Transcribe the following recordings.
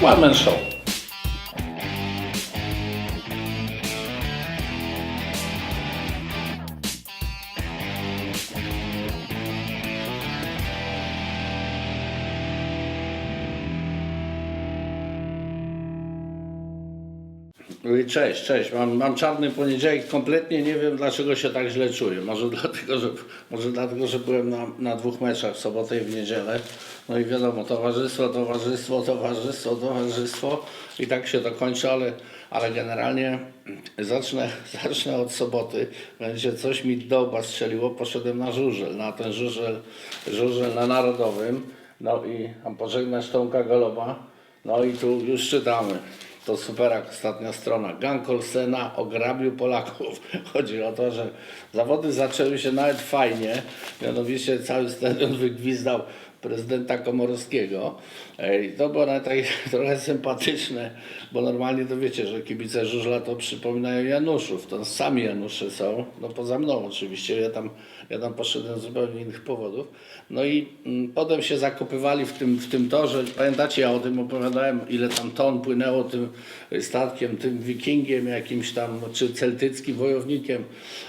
关门手 Cześć, cześć. Mam, mam czarny poniedziałek. Kompletnie nie wiem, dlaczego się tak źle czuję. Może dlatego, że, może dlatego, że byłem na, na dwóch meczach w sobotę i w niedzielę. No i wiadomo, towarzystwo, towarzystwo, towarzystwo, towarzystwo. I tak się to kończy, ale, ale generalnie zacznę, zacznę od soboty. Będzie coś mi do oba strzeliło. Poszedłem na żużel, na ten żużel, żużel na Narodowym. No i tam pożegnać Tomka Goloba. No i tu już czytamy. To superak, ostatnia strona. Gang Olsena ograbił Polaków. Chodzi o to, że zawody zaczęły się nawet fajnie. Mianowicie cały stadion wygwizdał prezydenta Komorowskiego. Ej, To było nawet takie trochę sympatyczne, bo normalnie to wiecie, że kibice żużla to przypominają Januszów. To sami Janusze są, no poza mną oczywiście. Ja tam, ja tam poszedłem z zupełnie innych powodów. No i mm, potem się zakopywali w tym, w tym torze. Pamiętacie, ja o tym opowiadałem, ile tam ton płynęło tym statkiem, tym wikingiem jakimś tam, czy celtyckim wojownikiem,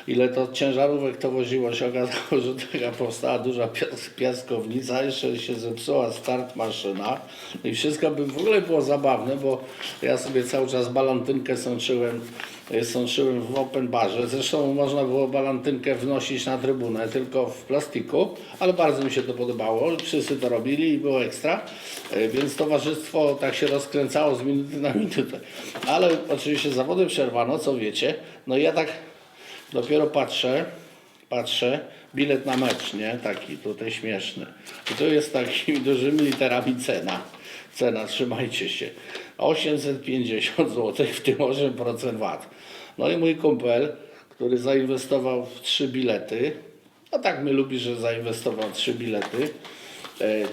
ile to ciężarówek to woziło. Się okazało, że taka powstała duża pias- piaskownica, jeszcze się zepsuła start maszyna i wszystko by w ogóle było zabawne, bo ja sobie cały czas balantynkę sączyłem sączyłem w open barze. Zresztą można było balantynkę wnosić na trybunę, tylko w plastiku, ale bardzo mi się to podobało. Wszyscy to robili i było ekstra, E, więc towarzystwo tak się rozkręcało z minuty na minutę. Ale oczywiście zawody przerwano, co wiecie. No i ja tak dopiero patrzę, patrzę, bilet na mecz, nie? Taki tutaj śmieszny. I tu jest takimi dużymi literami cena. Cena, trzymajcie się. 850 zł, w tym 8% VAT. No i mój kumpel, który zainwestował w trzy bilety, a tak my lubi, że zainwestował trzy bilety,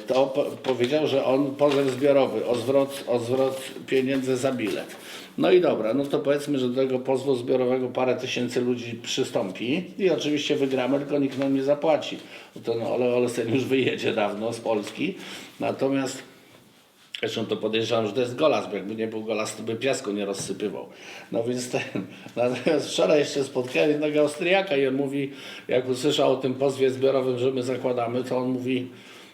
to po powiedział, że on pozew zbiorowy, o zwrot, o zwrot pieniędzy za bilet. No i dobra, no to powiedzmy, że do tego pozwu zbiorowego parę tysięcy ludzi przystąpi i oczywiście wygramy, tylko nikt nam nie zapłaci. Bo Ten Ole Olsen już wyjedzie dawno z Polski, natomiast Zresztą to podejrzewam, że to jest golas, bo jakby nie był golas, to by piasku nie rozsypywał. No więc ten, natomiast wczoraj jeszcze spotkałem jednego Austriaka i on mówi, jak usłyszał o tym pozwie zbiorowym, że my zakładamy, to on mówi,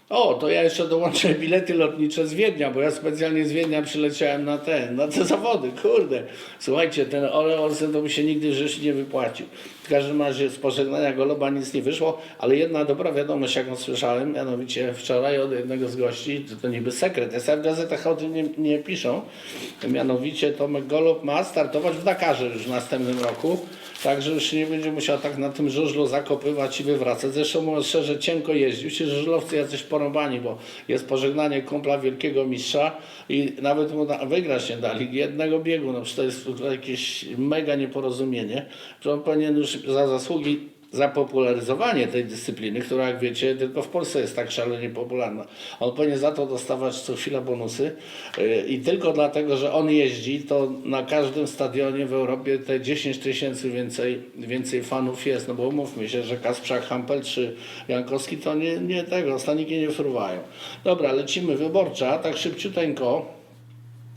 o, to ja jeszcze dołączę bilety lotnicze z Wiednia, bo ja specjalnie z Wiednia przyleciałem na ten, na te zawody, kurde. Słuchajcie, ten Ole Olsen to by się nigdy w nie wypłacił. W każdym razie z pożegnania Goloba nic nie wyszło, ale jedna dobra wiadomość, jaką słyszałem, mianowicie wczoraj od jednego z gości, to, to niby sekret, jest w gazetach o tym nie, nie piszą, mianowicie Tomek Golob ma startować w Dakarze już w następnym roku, także już nie będzie musiał tak na tym żużlu zakopywać i wywracać. Zresztą mówiąc szczerze, cienko jeździł się żużlowcy jacyś porąbani, bo jest pożegnanie kumpla wielkiego mistrza i nawet mu na, wygrać nie dali jednego biegu, no to jest jakieś mega nieporozumienie, że on powinien już za zasługi za popularyzowanie tej dyscypliny, która jak wiecie tylko w Polsce jest tak szalenie popularna. On powinien za to dostawać co chwila bonusy yy, i tylko dlatego, że on jeździ, to na każdym stadionie w Europie te 10 tysięcy więcej, więcej fanów jest, no bo umówmy się, że Kasprzak, Hampel czy Jankowski to nie, nie tego, staniki nie fruwają. Dobra, lecimy wyborcza, tak szybciuteńko.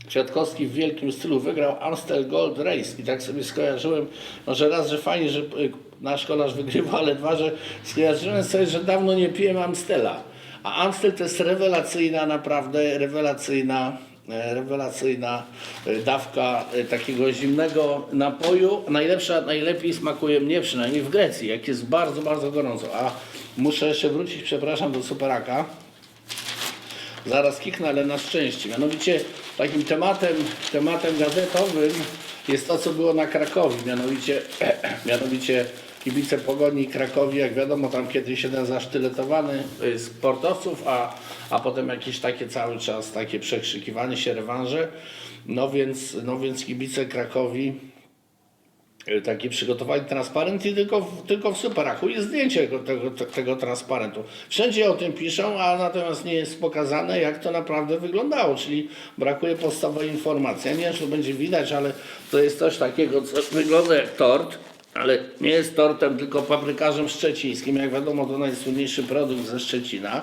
Kwiatkowski w wielkim stylu wygrał Amstel Gold Race i tak sobie skojarzyłem, no, że raz, że fajnie, że y, nasz kolarz wygrywa, ale dwa, że skojarzyłem sobie, że dawno nie piłem Amstela. A Amstel to jest rewelacyjna, naprawdę rewelacyjna, e, rewelacyjna e, dawka e, takiego zimnego napoju. Najlepsza, najlepiej smakuje mnie przynajmniej w Grecji, jak jest bardzo, bardzo gorąco. A muszę jeszcze wrócić, przepraszam, do superaka zaraz kiknę, ale na szczęście. Mianowicie takim tematem, tematem gazetowym jest to, co było na Krakowie. Mianowicie, mianowicie kibice Pogoni Krakowi, jak wiadomo, tam kiedyś jeden zasztyletowany y, sportowców, a, a potem jakieś takie cały czas takie przekrzykiwanie się, rewanże. No więc, no więc kibice Krakowi taki przygotowali transparent i tylko w, tylko w Superachu jest zdjęcie tego, tego, tego transparentu. Wszędzie o tym piszą, a natomiast nie jest pokazane, jak to naprawdę wyglądało, czyli brakuje podstawowej informacji. Ja nie wiem, czy to będzie widać, ale to jest coś takiego, co wygląda jak tort. ale nie jest tortem, tylko paprykarzem szczecińskim. Jak wiadomo, to najsłynniejszy produkt ze Szczecina.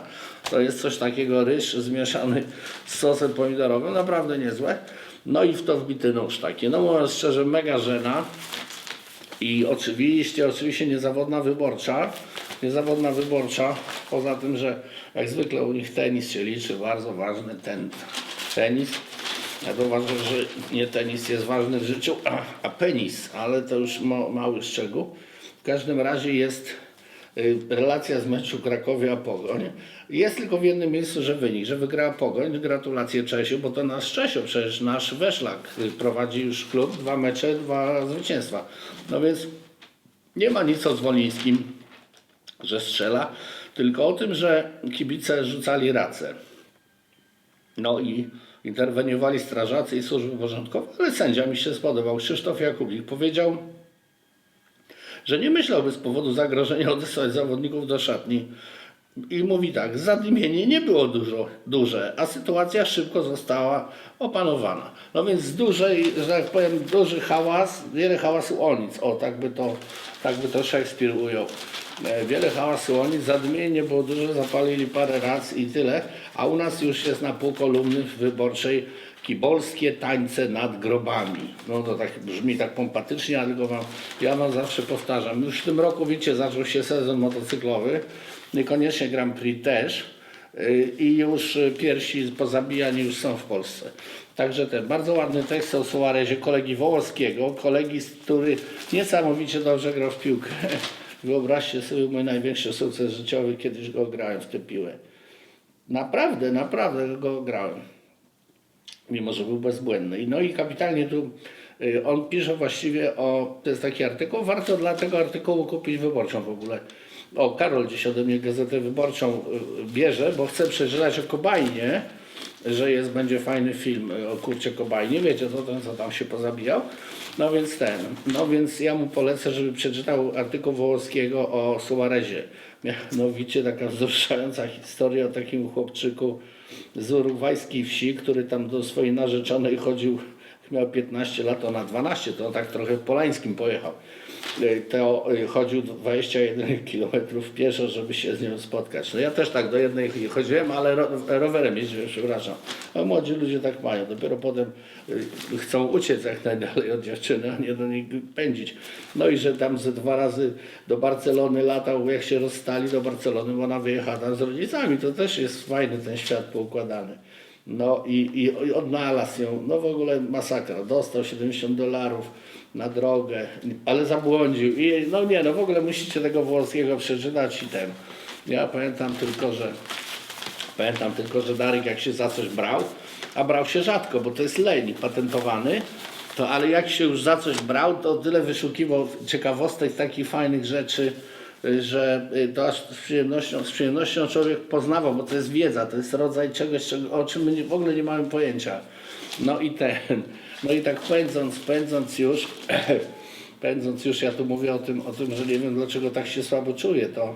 To jest coś takiego, ryż zmieszany z sosem pomidorowym, naprawdę niezłe. No i w to wbity nóż taki. No mówiąc szczerze, mega żena. I oczywiście, oczywiście niezawodna wyborcza. Niezawodna wyborcza, poza tym, że jak zwykle u nich tenis się liczy, bardzo ważny ten tenis. Ja to uważam, że nie tenis jest ważny w życiu, a, a penis, ale to już ma, mały szczegół. W każdym razie jest relacja z meczu Krakowia Pogoń. Jest tylko w jednym miejscu, że wynik, że wygrała Pogoń. Gratulacje Czesiu, bo to nasz Czesio, przecież nasz Weszlak y, prowadzi już klub, dwa mecze, dwa zwycięstwa. No więc nie ma nic o Zwolińskim, że strzela, tylko o tym, że kibice rzucali racę. No i interweniowali strażacy i służby porządkowe, ale sędzia mi się spodobał. Krzysztof Jakubik powiedział, że nie myślałby z powodu zagrożenia odesłać zawodników do szatni. I mówi tak, zadymienie nie było dużo, duże, a sytuacja szybko została opanowana. No więc duży, że tak powiem, duży hałas, wiele hałasu o nic. O, tak by to, tak by to Szekspir ujął. E, Wiele hałasu o nic, zadymienie nie było dużo, zapalili parę raz i tyle, a u nas już jest na pół kolumny wyborczej kibolskie tańce nad grobami. No to tak brzmi tak pompatycznie, ale go wam, ja wam zawsze powtarzam. Już w tym roku, wiecie, zaczął się sezon motocyklowy, niekoniecznie Grand Prix też yy, i już y, pierwsi pozabijani już są w Polsce. Także ten bardzo ładny tekst o Suarezie kolegi Wołoskiego, kolegi, który niesamowicie dobrze grał w piłkę. Wyobraźcie sobie mój największy sukces życiowy, kiedyś go grałem w tę piłę. Naprawdę, naprawdę go grałem mimo że był bezbłędny. No i kapitalnie tu y, on pisze właściwie o, to jest taki artykuł, warto dla tego artykułu kupić wyborczą w ogóle. O, Karol dziś ode mnie gazetę wyborczą y, bierze, bo chce przeczytać o Kobajnie, że jest, będzie fajny film o kurcie Kobajnie, wiecie, to ten, co tam się pozabijał. No więc ten, no więc ja mu polecę, żeby przeczytał artykuł Wołoskiego o Suarezie. Mianowicie taka wzruszająca historia o takim chłopczyku, z urugwajskiej wsi, który tam do swojej narzeczonej chodził, miał 15 lat, ona 12, to on tak trochę polańskim pojechał. Y, To y, chodził 21 km pieszo, żeby się z nią spotkać. No ja też tak do jednej chodziłem, ale ro, rowerem jeździłem, przepraszam. A młodzi ludzie tak mają. Dopiero potem y, chcą uciec jak najdalej od dziewczyny, a nie do niej pędzić. No i że tam ze dwa razy do Barcelony latał, jak się rozstali do Barcelony, bo ona wyjechała z rodzicami. To też jest fajny ten świat poukładany. No i, i, i odnalazł ją, no w ogóle masakra, dostał 70 dolarów na drogę, ale zabłądził i no nie, no w ogóle musicie tego włoskiego przeczytać i ten. Ja pamiętam tylko, że pamiętam tylko, że Darek jak się za coś brał, a brał się rzadko, bo to jest leń patentowany, to ale jak się już za coś brał, to tyle wyszukiwał ciekawostek, takich fajnych rzeczy, że y, to aż z przyjemnością, z przyjemnością człowiek poznawał, bo to jest wiedza, to jest rodzaj czegoś, czego, o czym my w ogóle nie mamy pojęcia. No i ten, no i tak pędząc, pędząc już, pędząc już, ja tu mówię o tym, o tym, że nie wiem dlaczego tak się słabo czuję, to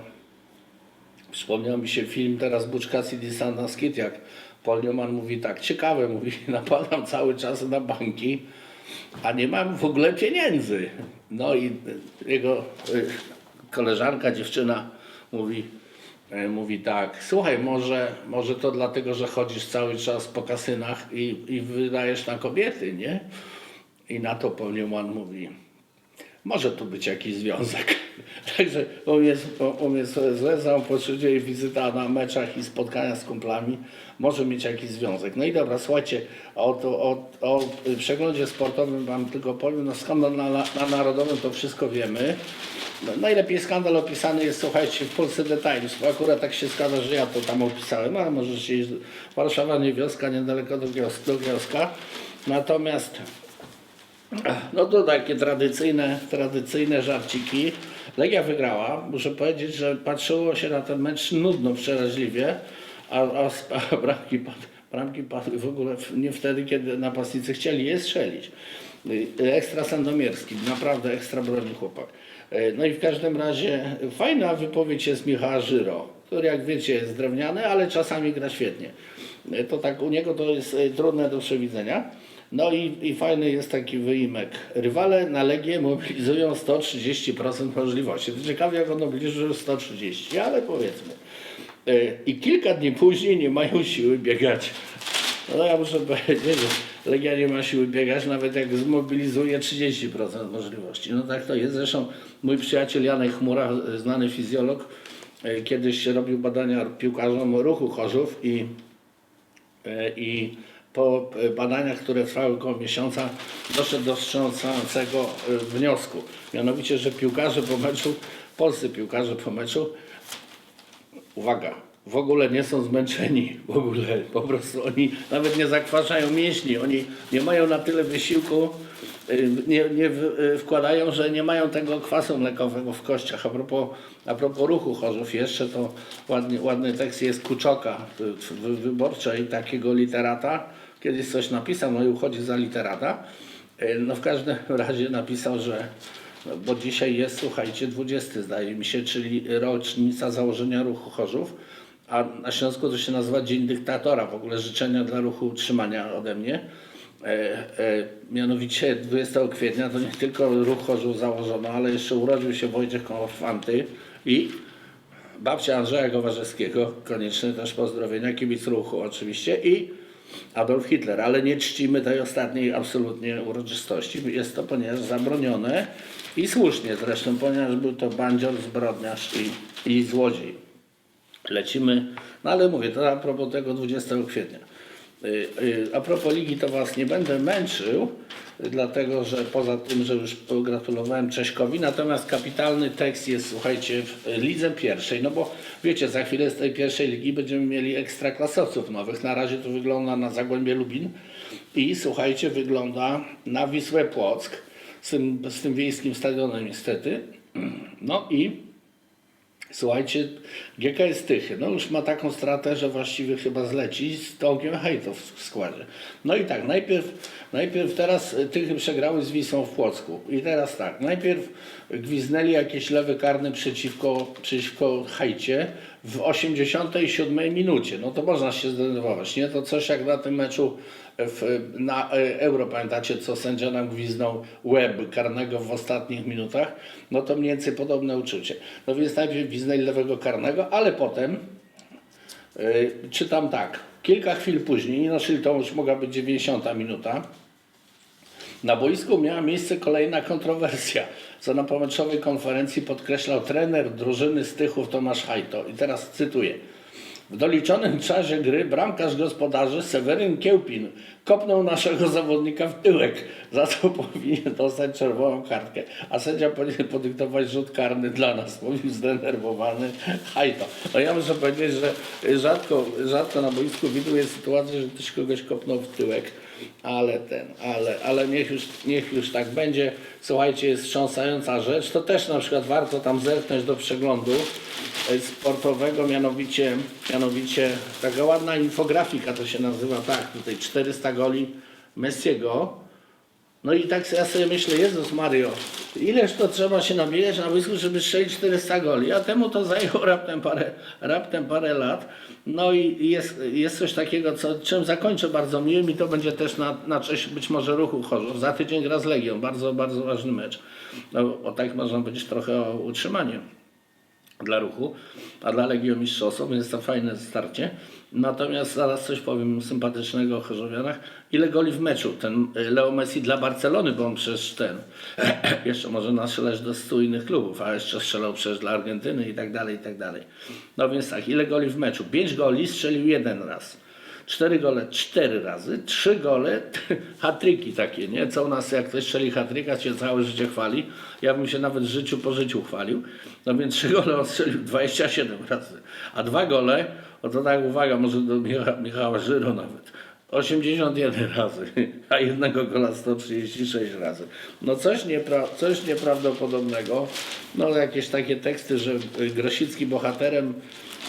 Przypomniał mi się film teraz Buczka City Sundance Kid, jak Paul Newman mówi tak, ciekawe, mówi, napadam cały czas na banki, a nie mam w ogóle pieniędzy. No i jego y, koleżanka, dziewczyna mówi, mówi tak, słuchaj, może, może to dlatego, że chodzisz cały czas po kasynach i, i wydajesz na kobiety, nie? I na to Paul Newman mówi, może tu być jakiś związek. Także u mnie, u mnie złe samopoczucie i wizyta na meczach i spotkania z kumplami może mieć jakiś związek. No i dobra, słuchajcie, o, o, o przeglądzie sportowym wam tylko powiem, no skandal na, na narodowym to wszystko wiemy. No, najlepiej skandal opisany jest, słuchajcie, w Polsce bo akurat tak się składa, że ja to tam opisałem, ale możecie iść, Warszawa nie wioska, niedaleko do, Gios, do Gioska. Natomiast no to takie tradycyjne, tradycyjne żarciki. Legia wygrała. Muszę powiedzieć, że patrzyło się na ten mecz nudno, przeraźliwie, a, a, a bramki, bramki padły w ogóle nie wtedy, kiedy napastnicy chcieli je strzelić. Y, Ekstra Sandomierski, naprawdę ekstra broni chłopak. Y, No i w każdym razie fajna wypowiedź jest Michała Żyro. który jak wiecie jest drewniany, ale czasami gra świetnie. E, To tak u niego to jest trudne do przewidzenia. No i, i fajny jest taki wyimek. Rywale na Legię mobilizują 130% możliwości. To ciekawe jak on obliczył 130, ale powiedzmy. E, I kilka dni później nie mają siły biegać. No ja muszę powiedzieć, że Legia nie ma siły biegać, nawet jak zmobilizuje 30% możliwości. No tak to jest. Zresztą mój przyjaciel Janek Chmura, znany fizjolog, e, kiedyś robił badania piłkarzom ruchu Chorzów i, e, i po badaniach, które trwały około miesiąca, doszedł do wstrząsającego wniosku. Mianowicie, że piłkarze po meczu, polscy piłkarze po meczu uwaga, w ogóle nie są zmęczeni, w ogóle po prostu oni nawet nie zakwaszają mięśni, oni nie mają na tyle wysiłku, y, nie, nie y, wkładają, że nie mają tego kwasu mlekowego w kościach. A propos, a propos ruchu Chorzów jeszcze, to ładny, ładny tekst jest Kuczoka wyborczej, takiego literata, kiedyś coś napisał, no i uchodzi za literata. Y, No w każdym razie napisał, że bo dzisiaj jest, słuchajcie, 20 zdaje mi się, czyli rocznica założenia ruchu Chorzów, a na Śląsku to się nazywa Dzień Dyktatora, w ogóle życzenia dla ruchu utrzymania ode mnie. E, e, mianowicie 20 kwietnia to nie tylko ruch Chorzów założono, ale jeszcze urodził się Wojciech Konfanty i babcia Andrzeja Gowarzewskiego, konieczne też pozdrowienia, kibic ruchu oczywiście i Adolf Hitler, ale nie czcimy tej ostatniej absolutnie uroczystości. Jest to ponieważ zabronione i słusznie zresztą, ponieważ był to bandzior, zbrodniarz i, i złodziej. Lecimy, no ale mówię, to a propos tego 20 kwietnia. Y, y, A propos ligi, to Was nie będę męczył, dlatego że poza tym, że już pogratulowałem Cześkowi, natomiast kapitalny tekst jest, słuchajcie, w lidze pierwszej, no bo wiecie, za chwilę z tej pierwszej ligi będziemy mieli ekstraklasowców nowych. Na razie to wygląda na Zagłębie Lubin i słuchajcie, wygląda na Wisłę Płock z tym, z tym wiejskim stadionem niestety. No i Słuchajcie, GKS Tychy, no już ma taką stratę, że właściwie chyba zleci z Tomkiem Hejto w składzie. No i tak, najpierw, najpierw teraz Tychy przegrały z Wisłą w Płocku. I teraz tak, najpierw gwiznęli jakieś lewy karny przeciwko, przeciwko Hejcie w 87 minucie. No to można się zdenerwować, nie? To coś jak na tym meczu w, na e, Euro, pamiętacie, co sędzia nam gwiznął łeb karnego w ostatnich minutach, no to mniej więcej podobne uczucie. No więc najpierw gwiznęli lewego karnego, ale potem yy, czytam tak, kilka chwil później, no czyli to już mogła być 90 minuta, na boisku miała miejsce kolejna kontrowersja, co na pomeczowej konferencji podkreślał trener drużyny Stychów Tomasz Hajto. I teraz cytuję. W doliczonym czasie gry bramkarz gospodarzy Seweryn Kiełpin kopnął naszego zawodnika w tyłek. Za to powinien dostać czerwoną kartkę. A sędzia powinien podyktować rzut karny dla nas, mówił zdenerwowany Hajto. No ja muszę powiedzieć, że rzadko, rzadko na boisku widuję sytuację, że ktoś kogoś kopnął w tyłek. Ale ten, ale, ale niech, już, niech już tak będzie. Słuchajcie, jest wstrząsająca rzecz. To też na przykład warto tam zerknąć do przeglądu e, sportowego, mianowicie, mianowicie taka ładna infografika to się nazywa, tak, tutaj 400 goli Messiego. No i tak ja sobie myślę, Jezus Mario, ileż to trzeba się nabijać na boisku, żeby strzelić 400 goli, a temu to zajęło raptem parę, raptem parę lat. No i jest, jest coś takiego, co, czym zakończę bardzo miłym i to będzie też na, na cześć być może ruchu Chorzów. Za tydzień gra z Legią, bardzo, bardzo ważny mecz. No, o tak można powiedzieć trochę o utrzymaniu dla ruchu, a dla Legii o mistrzostwo, więc to fajne starcie. Natomiast zaraz coś powiem sympatycznego o Chorzowianach. Ile goli w meczu ten y, Leo Messi dla Barcelony, bo on przecież ten, jeszcze może nastrzelać do 100 innych klubów, a jeszcze strzelał przecież dla Argentyny i tak dalej, i tak dalej. No więc tak, ile goli w meczu? 5 goli strzelił jeden raz. Cztery gole cztery razy, trzy gole, hatryki takie, nie? Co u nas, jak ktoś strzeli hatryka, się całe życie chwali. Ja bym się nawet życiu po życiu chwalił. No więc trzy gole on strzelił 27 razy. A dwa gole, o to tak uwaga, może do Micha, Michała Żyro nawet. 81 razy, a jednego gola 136 razy. No coś, niepra coś nieprawdopodobnego. No jakieś takie teksty, że y, Grosicki bohaterem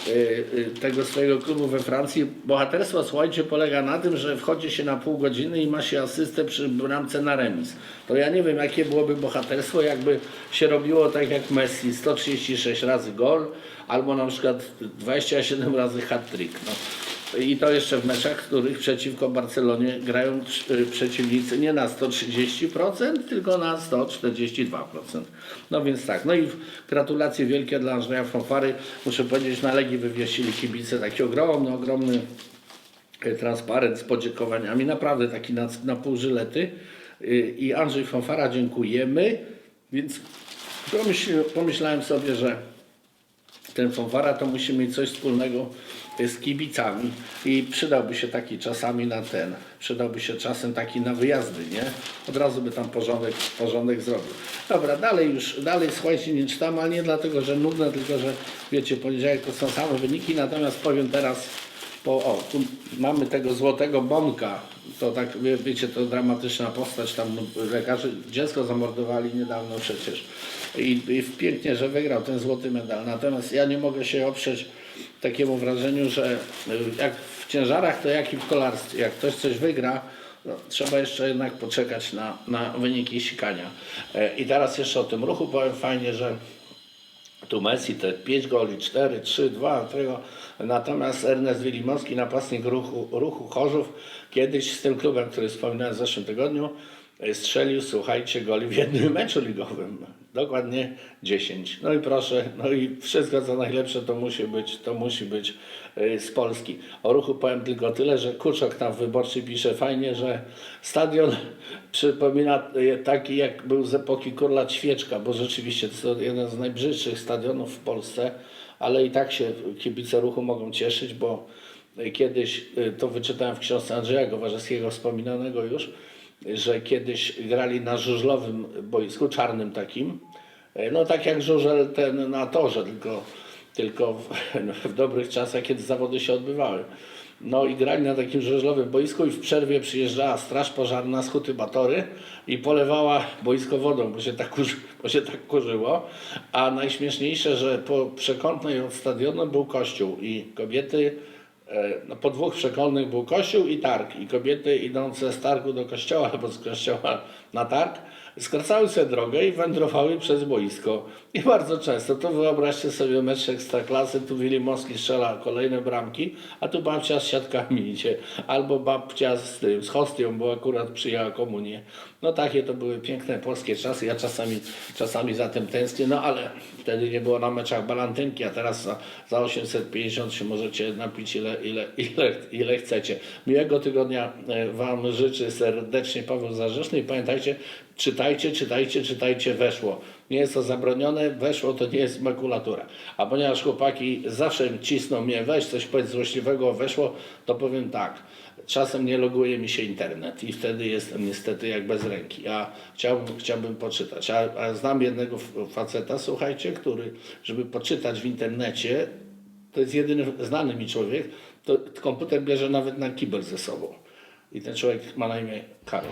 y, y, tego swojego klubu we Francji. Bohaterstwo, słuchajcie, polega na tym, że wchodzi się na pół godziny i ma się asystę przy bramce na remis. To ja nie wiem, jakie byłoby bohaterstwo, jakby się robiło tak jak Messi, 136 razy gol, albo na przykład 27 razy hat-trick. No. I to jeszcze w meczach, w których przeciwko Barcelonie grają y, przeciwnicy nie na 130%, tylko na 142%. No więc tak, no i gratulacje wielkie dla Andrzeja Fanfary. Muszę powiedzieć, na Legii wywiesili kibice taki ogromny, ogromny e, transparent z podziękowaniami, naprawdę taki na, na pół żylety. Y, I Andrzej Fanfara, dziękujemy. Więc pomyśl, pomyślałem sobie, że ten fanfara to musi mieć coś wspólnego z kibicami i przydałby się taki czasami na ten, przydałby się czasem taki na wyjazdy, nie? Od razu by tam porządek, porządek zrobił. Dobra, dalej już, dalej słuchajcie, nie czytam, ale nie dlatego, że nudne, tylko że wiecie, poniedziałek to są same wyniki, natomiast powiem teraz, po, o, tu mamy tego złotego bąka, to tak, wie, wiecie, to dramatyczna postać, tam lekarze dziecko zamordowali niedawno przecież i, i pięknie, że wygrał ten złoty medal, natomiast ja nie mogę się oprzeć takiemu wrażeniu, że y, jak w ciężarach, to jak i w kolarstwie, jak ktoś coś wygra, no, trzeba jeszcze jednak poczekać na, na wyniki sikania. E, I teraz jeszcze o tym ruchu powiem fajnie, że tu Messi te 5 goli, 4, 3, 2, tego. Natomiast Ernest Wilimowski, napastnik ruchu, ruchu Chorzów, kiedyś z tym klubem, który wspominałem w zeszłym tygodniu, e, strzelił, słuchajcie, goli w jednym meczu ligowym. Dokładnie 10. No i proszę, no i wszystko co najlepsze to musi być, to musi być e, z Polski. O ruchu powiem tylko tyle, że Kuczok tam wyborczy pisze fajnie, że stadion przypomina e, taki jak był z epoki Króla Ćwieczka, bo rzeczywiście to jeden z najbrzydszych stadionów w Polsce, ale i tak się kibice ruchu mogą cieszyć, bo e, kiedyś, to wyczytałem w książce Andrzeja Gowarzewskiego, wspominanego już, że kiedyś grali na żużlowym boisku, czarnym takim, E, no tak jak żużel ten na torze, tylko, tylko w, w dobrych czasach, kiedy zawody się odbywały. No i grali na takim żużlowym boisku i w przerwie przyjeżdżała straż pożarna z Huty Batory i polewała boisko wodą, bo się tak, bo się tak kurzyło. A najśmieszniejsze, że po przekątnej od stadionu był kościół i kobiety, no po dwóch przekonnych był kościół i targ. I kobiety idące z targu do kościoła albo z kościoła na targ skracały sobie drogę i wędrowały przez boisko. I bardzo często, to wyobraźcie sobie mecz ekstraklasy, tu Wilimowski strzela kolejne bramki, a tu babcia z siatkami idzie, albo babcia z z hostią, bo akurat przyjęła komunię. No takie to były piękne polskie czasy, ja czasami, czasami za tym tęsknię, no ale wtedy nie było na meczach balantynki, a teraz za, za 850 się możecie napić ile, ile, ile, ile chcecie. Miłego tygodnia e, Wam życzy serdecznie Paweł Zarzeszny i pamiętajcie, czytajcie, czytajcie, czytajcie, weszło. Nie jest to zabronione, weszło to nie jest makulatura. A ponieważ chłopaki zawsze cisną mnie, weź coś powiedz złośliwego, weszło, to powiem tak. Czasem nie loguje mi się internet i wtedy jestem niestety jak bez ręki. A chciałbym, chciałbym poczytać. A, a znam jednego faceta, słuchajcie, który, żeby poczytać w internecie, to jest jedyny znany mi człowiek, to komputer bierze nawet na kibel ze sobą. I ten człowiek ma na imię Karol.